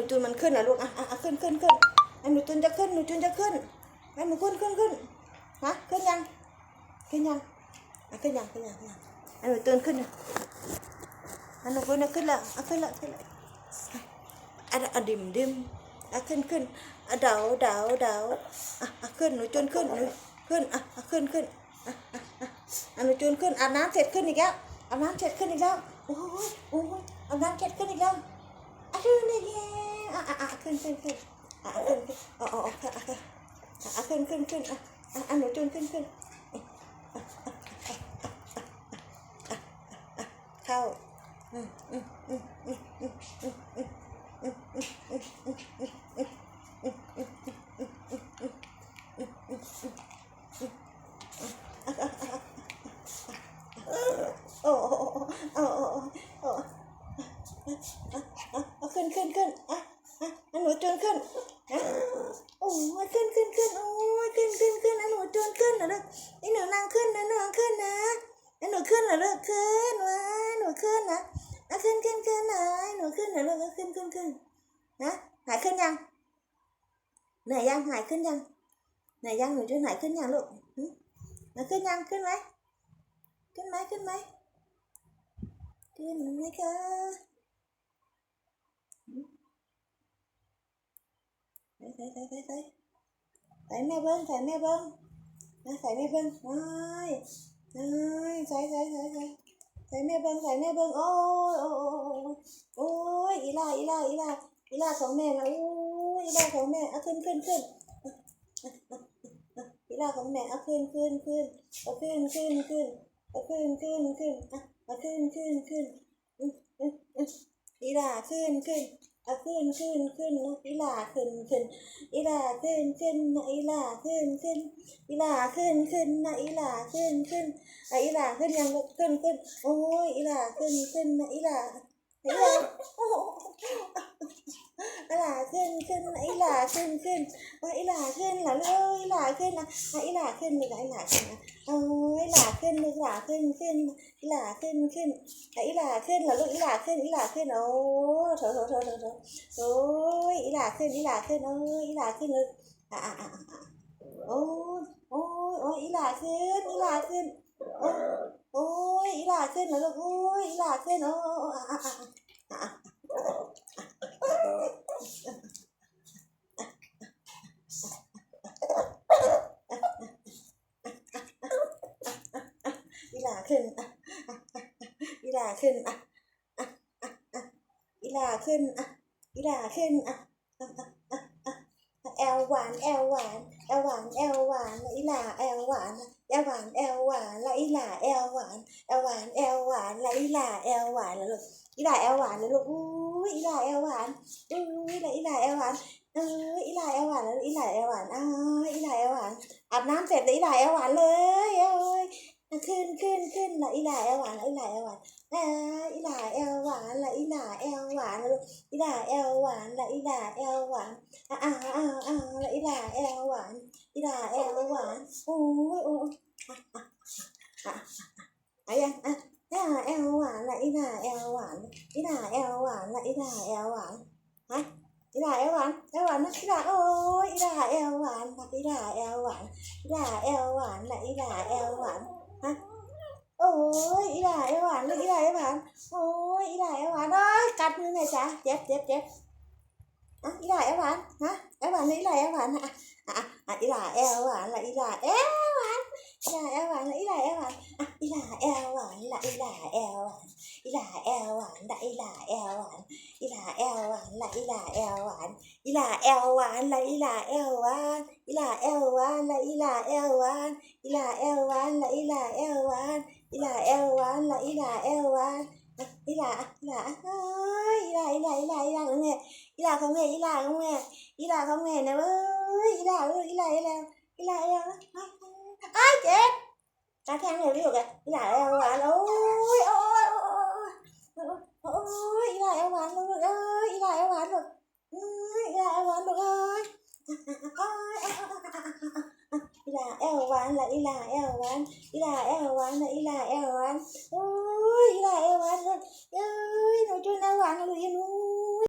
นูจูนมันขึ้นเหรอลูกอะอะอะขึ้นขึ้นขึ้นอะหนูจูนจะขึ้นหนูจูนจะขึ้นอะหนูขึ้นขึ้นขึ้นฮะขึ้นยังขึ้นยังอะขึ้นยังขึ้นยังขึ้นยังอะหนูจูนขึ้นอะอะหนูจูนขึ้นละอะขึ้นละขึ้นละอะอะดิมดิมอะขึ้นขึ้นอะเดาเดาเดาอะอะขึ้นหนูจูนขึ้นหนูขึ้นอะอะขึ้นขึ้นอะอะอะหนูจูนขึ้นอาบน้ำเสร็จขึ้นอีกแล้วอาบน้ำเสร็จขึ้นอีกแล้วโอ้ยโอ้ยอาบน้ำเสร็จขึ้นอีกแล้ว ขึ้นอีกแล้วอะอะขึ้นขึ้นขึ้นอะขึ้นอ๋ออ๋ออะขึ้นขึ้นขึ้นอะอะหนูจูนขึ้นขึ้นเข้าโอ้โอ้โอ้โอ้ ขึ้นขึ้นอะอะอะหนูจนขึ้นอะโอ้ยขึ้นขึ้นขึ้นโอ้ยขึ้นขึ้นขึ้นอะหนูจนขึ้นนะลูกไอ้หนูนั่งขึ้นนะหนูขึ้นนะไอ้หนูขึ้นเหรอลูกขึ้นวะหนูขึ้นนะอะขึ้นขึ้นขึ้นนะไอ้หนูขึ้นเหรอลูกขึ้นขึ้นขึ้นนะหายขึ้นยังเหนื่อยยังหายขึ้นยังเหนื่อยยังหนูจะหายขึ้นยังลูกหึหาขึ้นยังขึ้นไหมขึ้นไหมขึ้นไหมขึ้นไหมคะ ใส่ใส่ใส่ใส่ใส่ใส่แม่เบิ้งใส่แม่เบิ้งนะใส่แม่เบิ้งน้อยน้อยใส่ใส่ใส่ใส่ใส่แม่เบิ้งใส่แม่เบิ้งโอ้ยโอ้ยโอ้ยอีลาอีลาอีลาอีลาของแม่นะโอ้ยอีลาของแม่เอาขึ้นขึ้นขึ้นอีลาของแม่เอาขึ้นขึ้นขึ้นเอาขึ้นขึ้นขึ้นเอาขึ้นขึ้นขึ้นอะเอาขึ้นขึ้นขึ้นอืมอืมอืมอีลาขึ้นขึ้น อะขึ้นขึ้นขึ้นนะอีลาขึ้นขึ้นอีลาขึ้นขึ้นนะอีลาขึ้นขึ้นอีลาขึ้นขึ้นนะอีลาขึ้นขึ้นอะอีหลาขึ้นยังขึ้นขึ้นโอ้ยอีลาขึ้นขึ้นนะอีลาอีลา อีหลาขึ้นขึ้นอีหลาขึ้นขึ้นอีหลาขึ้นหรอลูกอีหลาขึ้นนะอีหลาขึ้นเลยอีหลาขึ้นนะโอ้ยอีหลาขึ้นอีหลาขึ้นขึ้นอีหลาขึ้นขึ้นอีหลาขึ้นหรอลูกอีหลาขึ้นอีหลาขึ้นโอ้โถโถโถโถโถโอ้ยอีหลาขึ้นอีหลาขึ้นโอ้ยอีหลาขึ้นเลยอะอะอะอะโอ้ยโอ้ยโอ้ยอีหลาขึ้นอีหลาขึ้นโอ้ยโอ้ยอีหลาขึ้นแล้วลูกโอ้ยอีหลาขึ้นโอ้อะอะอะอะอีหลา ขึ้นอะอะอะอีหลาขึ้นอะอะอะอะอีหลาขึ้นอะอีหลาขึ้นอะอะอะอะอะแอลหวานแอลหวานแอลหวานแอลหวานละอีหลาแอลหวานแอลหวานแอลหวานละอีหลาแอลหวานแอลหวานแอลหวานละอีหลาแอลหวานแล้วลูกอีหลาแอลหวานแล้วลูกอู้อีหลาแอลหวานอู้ละอีหลาแอลหวานเอออีหลาแอลหวานแล้วอีหลาแอลหวานอ้าอีหลาแอลหวานอาบน้ำเสร็จล้วอีหลาแอลหวานเลยเอ้ย ขึ้นขึ้นขึ้นละอีหลาแอลหวานละอีหลาแอลหวานอ่าอีหลาแอลหวานละอีหลาแอลหวานแล้วลูกอีหลาแอลหวานละอีหลาแอลหวานอ่าอ่าอ่าอ่าละอีหลาแอลหวานอีหลาแอลหวานโอ้ยโอ้ยอะอะอะอะยังอะอีหลาแอลหวานละอีหลาแอลหวานอีหลาแอลหวานละอีหลาแอลหวานฮะอีหลาแอลหวานแอลหวานนะอีหลาโอ้ยอีหลาแอลหวานละอีหลาแอลหวานอีหลาแอลหวานละอีหลาแอลหวาน ฮะโอ้ยอีหล่าไอหวานลูกอีหล่าไอหวานโอ้ยอีหล่าไอหวานโอ้ยกัดมือหน่อยจ้ะเจ็บเจ็บเจ็บอะอีหล่าไอหวานฮะไอหวานเลยอีหล่าไอหวานอะอะอะอีหล่าไอหวานละอีหล่าไอหวานอีหล่าไอหวานละอีหล่าไอหวานอะอีหล่าไอหวานละอีหล่าไอหวาน là eo ảnh là là eo ảnh là eo ảnh là là eo ảnh là eo ảnh là là eo ảnh là eo ảnh là là eo ảnh là eo ảnh là là eo ảnh là eo ảnh là là eo ảnh ý là là ý là ý là ý là ý là không nghe ý là không nghe ý là không nghe ý là không nghe nè ơi ý là ý là ý là ý là ý là ai chết ta thang người ví rồi kìa ý là eo ảnh ôi ôi ลาแอลหวานละอีลาแอลหวานอีลาแอลหวานละอีลาแอลหวานโอ้ยอีลาแอลหวานเอ้ยหนูจุนเอาหวานลูกอีหนู